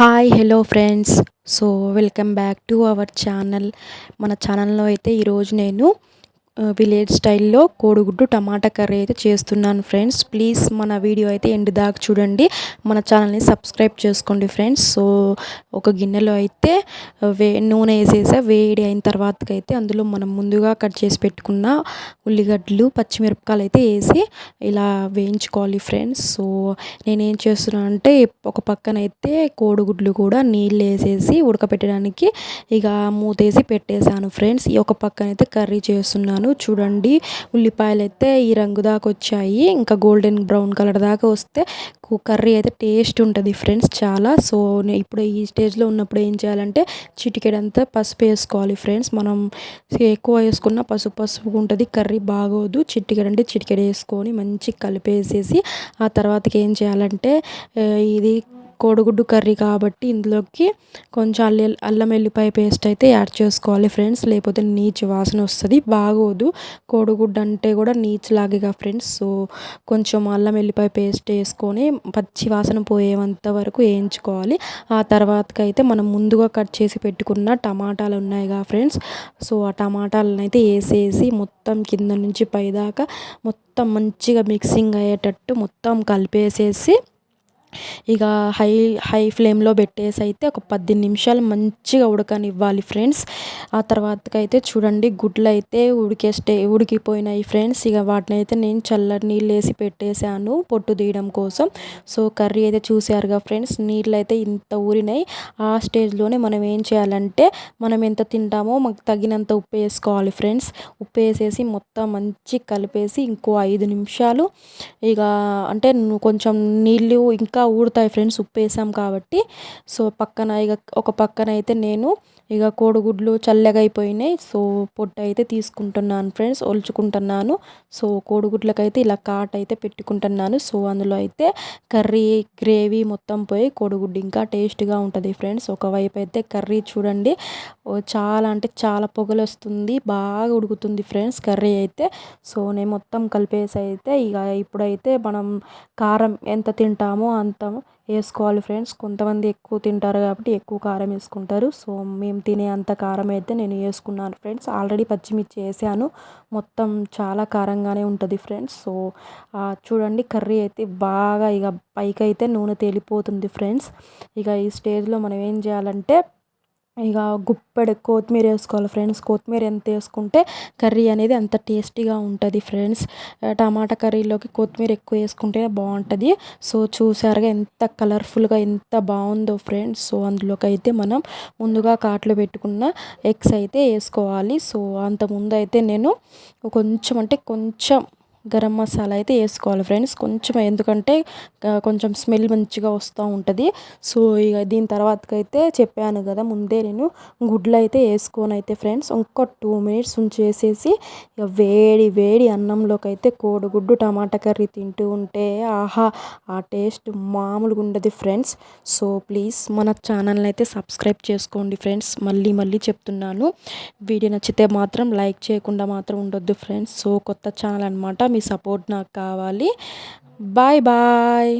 Hi hello friends so welcome back to our channel మన ఛానల్లో అయితే ఈరోజు నేను విలేజ్ స్టైల్లో కోడిగుడ్డు టమాటా కర్రీ అయితే చేస్తున్నాను ఫ్రెండ్స్. ప్లీజ్ మన వీడియో అయితే ఎండ్ దాకా చూడండి. మన ఛానల్ని సబ్స్క్రైబ్ చేసుకోండి ఫ్రెండ్స్. సో ఒక గిన్నెలో అయితే వే నూనె వేసేసా. వేడి అయిన తర్వాతకైతే అయితే అందులో మనం ముందుగా కట్ చేసి పెట్టుకున్న ఉల్లిగడ్డలు పచ్చిమిరపకాయలు అయితే వేసి ఇలా వేయించుకోవాలి ఫ్రెండ్స్. సో నేనేం చేస్తున్నాను అంటే ఒక పక్కన అయితే కోడిగుడ్లు కూడా నీళ్ళు వేసేసి ఉడకపెట్టడానికి ఇక మూతేసి పెట్టేశాను ఫ్రెండ్స్. ఈ ఒక పక్కన అయితే కర్రీ చేస్తున్నాను. చూడండి ఉల్లిపాయలు అయితే ఈ రంగు దాకా వచ్చాయి. ఇంకా గోల్డెన్ బ్రౌన్ కలర్ దాకా వస్తే కర్రీ అయితే టేస్ట్ ఉంటుంది ఫ్రెండ్స్ చాలా. సో ఇప్పుడు ఈ స్టేజ్లో ఉన్నప్పుడు ఏం చేయాలంటే చిటికెడంతా పసుపు వేసుకోవాలి ఫ్రెండ్స్. మనం ఎక్కువ వేసుకున్న పసుపు పసుపు ఉంటుంది కర్రీ బాగోదు. చిటికెడంటే చిటికెడ వేసుకొని మంచి కలిపేసేసి ఆ తర్వాతకి ఏం చేయాలంటే ఇది కోడిగుడ్డు కర్రీ కాబట్టి ఇందులోకి కొంచెం అల్లి అల్లం వెల్లిపాయ పేస్ట్ అయితే యాడ్ చేసుకోవాలి ఫ్రెండ్స్. లేకపోతే నీచు వాసన వస్తుంది బాగోదు. కోడిగుడ్డు అంటే కూడా నీచులాగేగా ఫ్రెండ్స్. సో కొంచెం అల్లం వెల్లిపాయ పేస్ట్ వేసుకొని పచ్చి వాసన పోయేంత వరకు వేయించుకోవాలి. ఆ తర్వాతకైతే మనం ముందుగా కట్ చేసి పెట్టుకున్న టమాటాలు ఉన్నాయిగా ఫ్రెండ్స్. సో ఆ టమాటాలను అయితే వేసేసి మొత్తం కింద నుంచి పైదాకా మొత్తం మంచిగా మిక్సింగ్ అయ్యేటట్టు మొత్తం కలిపేసేసి ఇక హై హై ఫ్లేమ్లో పెట్టేసి అయితే ఒక పద్దెనిమిది నిమిషాలు మంచిగా ఉడకనివ్వాలి ఫ్రెండ్స్. ఆ తర్వాతకైతే చూడండి గుడ్లు అయితే ఉడికేస్తే ఉడికిపోయినాయి ఫ్రెండ్స్. ఇక వాటిని అయితే నేను చల్లటి నీళ్ళు వేసి పెట్టేశాను పొట్టు తీయడం కోసం. సో కర్రీ అయితే చూసారుగా ఫ్రెండ్స్ నీళ్ళు అయితే ఇంత ఊరినాయి. ఆ స్టేజ్లోనే మనం ఏం చేయాలంటే మనం ఎంత తింటామో మాకు తగినంత ఉప్పు వేసుకోవాలి ఫ్రెండ్స్. ఉప్పు వేసేసి మొత్తం మంచి కలిపేసి ఇంకో ఐదు నిమిషాలు ఇక అంటే కొంచెం నీళ్ళు ఇంకా ఇంకా ఊడతాయి ఫ్రెండ్స్ ఉప్పు వేసాం కాబట్టి. సో పక్కన ఇక ఒక పక్కన అయితే నేను ఇక కోడిగుడ్లు చల్లగా అయిపోయినాయి సో పొట్టు అయితే తీసుకుంటున్నాను ఫ్రెండ్స్ ఒలుచుకుంటున్నాను. సో కోడిగుడ్లకైతే ఇలా కాట్ అయితే పెట్టుకుంటున్నాను. సో అందులో అయితే కర్రీ గ్రేవీ మొత్తం పోయి కోడిగుడ్డు ఇంకా టేస్ట్గా ఉంటుంది ఫ్రెండ్స్. ఒకవైపు అయితే కర్రీ చూడండి. చాలా అంటే చాలా పొగలు వస్తుంది బాగా ఉడుకుతుంది ఫ్రెండ్స్ కర్రీ అయితే. సో నేను మొత్తం కలిపేసి అయితే ఇక ఇప్పుడైతే మనం కారం ఎంత తింటామో అంత వేసుకోవాలి ఫ్రెండ్స్. కొంతమంది ఎక్కువ తింటారు కాబట్టి ఎక్కువ కారం వేసుకుంటారు. సో మేము తినే అంత కారం అయితే నేను వేసుకున్నాను ఫ్రెండ్స్. ఆల్రెడీ పచ్చిమిర్చి వేసాను. మొత్తం చాలా కారంగానే ఉంటుంది ఫ్రెండ్స్. సో చూడండి కర్రీ అయితే బాగా ఇక పైకి అయితే నూనె తేలిపోతుంది ఫ్రెండ్స్. ఇక ఈ స్టేజ్లో మనం ఏం చేయాలంటే ఇక గుప్పెడు కొత్తిమీర వేసుకోవాలి ఫ్రెండ్స్. కొత్తిమీర ఎంత వేసుకుంటే కర్రీ అనేది అంత టేస్టీగా ఉంటుంది ఫ్రెండ్స్. టమాటా కర్రీలోకి కొత్తిమీర ఎక్కువ వేసుకుంటే బాగుంటుంది. సో చూసారుగా ఎంత కలర్ఫుల్గా ఎంత బాగుందో ఫ్రెండ్స్. సో అందులోకి అయితే మనం ముందుగా కాట్లు పెట్టుకున్న ఎగ్స్ అయితే వేసుకోవాలి. సో అంతకుముందు అయితే నేను కొంచెం అంటే కొంచెం గరం మసాలా అయితే వేసుకోవాలి ఫ్రెండ్స్. కొంచెం ఎందుకంటే కొంచెం స్మెల్ మంచిగా వస్తూ ఉంటుంది. సో ఇక దీని తర్వాతకైతే చెప్పాను కదా ముందే నేను గుడ్లు అయితే వేసుకొని అయితే ఫ్రెండ్స్. ఇంకో టూ మినిట్స్ ఉంచేసేసి ఇక వేడి వేడి అన్నంలోకి అయితే కోడిగుడ్డు టమాటా కర్రీ తింటూ ఉంటే ఆహా ఆ టేస్ట్ మామూలుగా ఉండదు ఫ్రెండ్స్. సో ప్లీజ్ మన ఛానల్ని అయితే సబ్స్క్రైబ్ చేసుకోండి ఫ్రెండ్స్. మళ్ళీ మళ్ళీ చెప్తున్నాను. వీడియో నచ్చితే మాత్రం లైక్ చేయకుండా మాత్రం ఉండొద్దు ఫ్రెండ్స్. సో కొత్త ఛానల్ అనమాట మీ సపోర్ట్ నాకు కావాలి. Bye bye.